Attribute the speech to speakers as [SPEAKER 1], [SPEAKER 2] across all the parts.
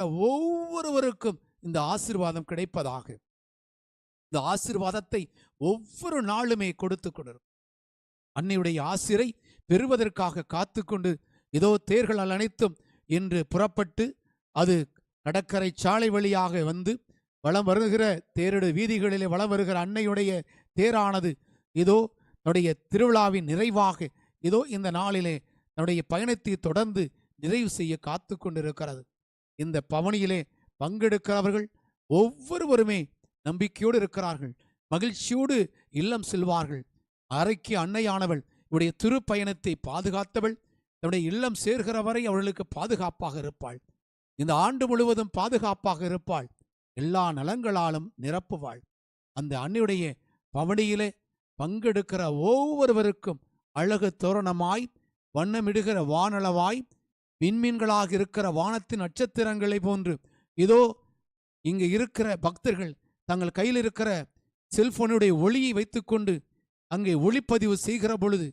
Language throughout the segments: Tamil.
[SPEAKER 1] ஒவ்வொருவருக்கும் இந்த ஆசிர்வாதம் கிடைப்பதாக. இந்த ஆசிர்வாதத்தை ஒவ்வொரு நாளுமே கொடுத்து கொண்டிருக்கும் அன்னையுடைய ஆசிரை பெறுவதற்காக காத்து கொண்டு இதோ தேர்கள் அனைத்தும் இன்று புறப்பட்டு அது கடற்கரை சாலை வழியாக வந்து வலம் வருகிற தேரடு வீதிகளிலே வலம் வருகிற அன்னையுடைய தேரானது இதோ தன்னுடைய திருவிழாவின் நிறைவாக இதோ இந்த நாளிலே தன்னுடைய பயணத்தை தொடர்ந்து நிறைவு செய்ய காத்து கொண்டிருக்கிறது இந்த பவனியிலே பங்கெடுக்கிறவர்கள் ஒவ்வொருவருமே நம்பிக்கையோடு இருக்கிறார்கள். மகிழ்ச்சியோடு இல்லம் செல்வார்கள். அறைக்கு அன்னையானவள் இவருடைய திருப்பயணத்தை பாதுகாத்தவள் தன்னுடைய இல்லம் சேர்கிற வரை அவர்களுக்கு பாதுகாப்பாக இருப்பாள். இந்த ஆண்டு முழுவதும் பாதுகாப்பாக இருப்பாள். எல்லா நலங்களாலும் நிரப்புவாள். அந்த அன்னையுடைய பவனியிலே பங்கெடுக்கிற ஒவ்வொருவருக்கும் அழகு தோரணமாய் வண்ணமிடுகிற வானளவாய் விண்மீன்களாக இருக்கிற வானத்தின் நட்சத்திரங்களை போன்று. இதோ இங்கு இருக்கிற பக்தர்கள் தங்கள் கையில் இருக்கிற செல்போனுடைய ஒளியை வைத்துக்கொண்டு அங்கே ஒளிப்பதிவு செய்கிற பொழுது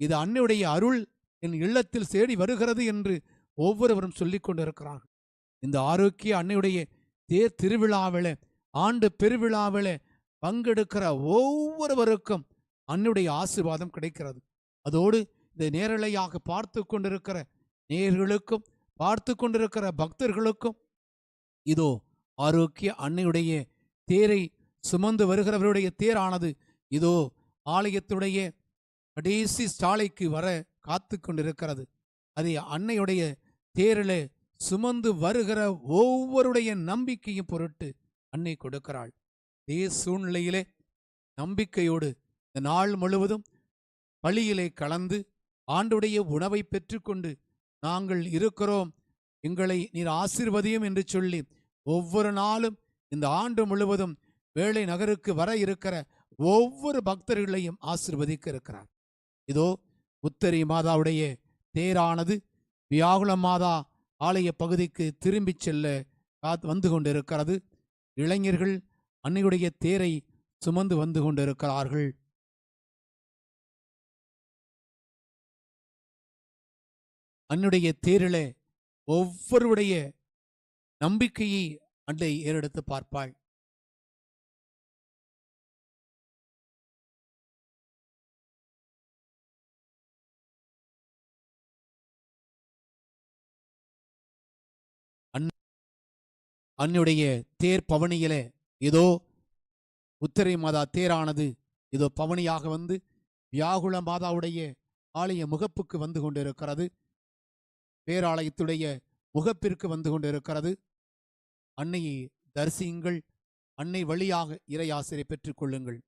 [SPEAKER 1] இது அன்னையுடைய அருள் என் இல்லத்தில் சேடி வருகிறது என்று ஒவ்வொருவரும் சொல்லிக் கொண்டிருக்கிறார்கள். இந்த ஆரோக்கிய அன்னையுடைய தேர் திருவிழாவில ஆண்டு பெருவிழாவில பங்கெடுக்கிற ஒவ்வொருவருக்கும் அன்னுடைய ஆசீர்வாதம் கிடைக்கிறது. அதோடு இந்த நேரலையாக பார்த்து கொண்டிருக்கிற நேயர்களுக்கும் பார்த்து கொண்டிருக்கிற பக்தர்களுக்கும் இதோ ஆரோக்கிய அன்னையுடைய தேரை சுமந்து வருகிறவருடைய தேரானது இதோ ஆலயத்துடைய கடைசி ஸ்டாலைக்கு வர காத்து கொண்டிருக்கிறது அதை அன்னையுடைய தேரில் சுமந்து வருகிற ஒவ்வொருடைய நம்பிக்கையும் பொருட்டு அன்னை கொடுக்கிறாள். இதே சூழ்நிலையிலே நம்பிக்கையோடு இந்த நாள் முழுவதும் பழியிலே கலந்து ஆண்டுடைய உணவை பெற்றுக்கொண்டு நாங்கள் இருக்கிறோம். எங்களை நீர் ஆசிர்வதியும் என்று சொல்லி ஒவ்வொரு நாளும் இந்த ஆண்டு முழுவதும் வேலை நகருக்கு வர இருக்கிற ஒவ்வொரு பக்தர்களையும் ஆசீர்வதிக்க இருக்கிறார். இதோ உத்தரி மாதாவுடைய தேரானது வியாகுளம் மாதா ஆலய பகுதிக்கு திரும்பிச் செல்ல காத்து வந்து கொண்டிருக்கிறது. இளைஞர்கள் அன்னையுடைய தேரை சுமந்து வந்து கொண்டிருக்கிறார்கள். அன்னுடைய தேரிலே ஒவ்வொருடைய நம்பிக்கையை அன்றை ஏறெடுத்து பார்ப்பாள். அன்னுடைய தேர் பவனியிலே இதோ உத்தரை மாதா தேரானது இதோ பவனியாக வந்து வியாகுல மாதாவுடைய ஆலய முகப்புக்கு வந்து கொண்டிருக்கிறது. பேராலயத்துடைய முகப்பிற்கு வந்து கொண்டிருக்கிறது. அன்னையை தரிசியுங்கள். அன்னை வழியாக இறையாசிரை பெற்றுக்கொள்ளுங்கள்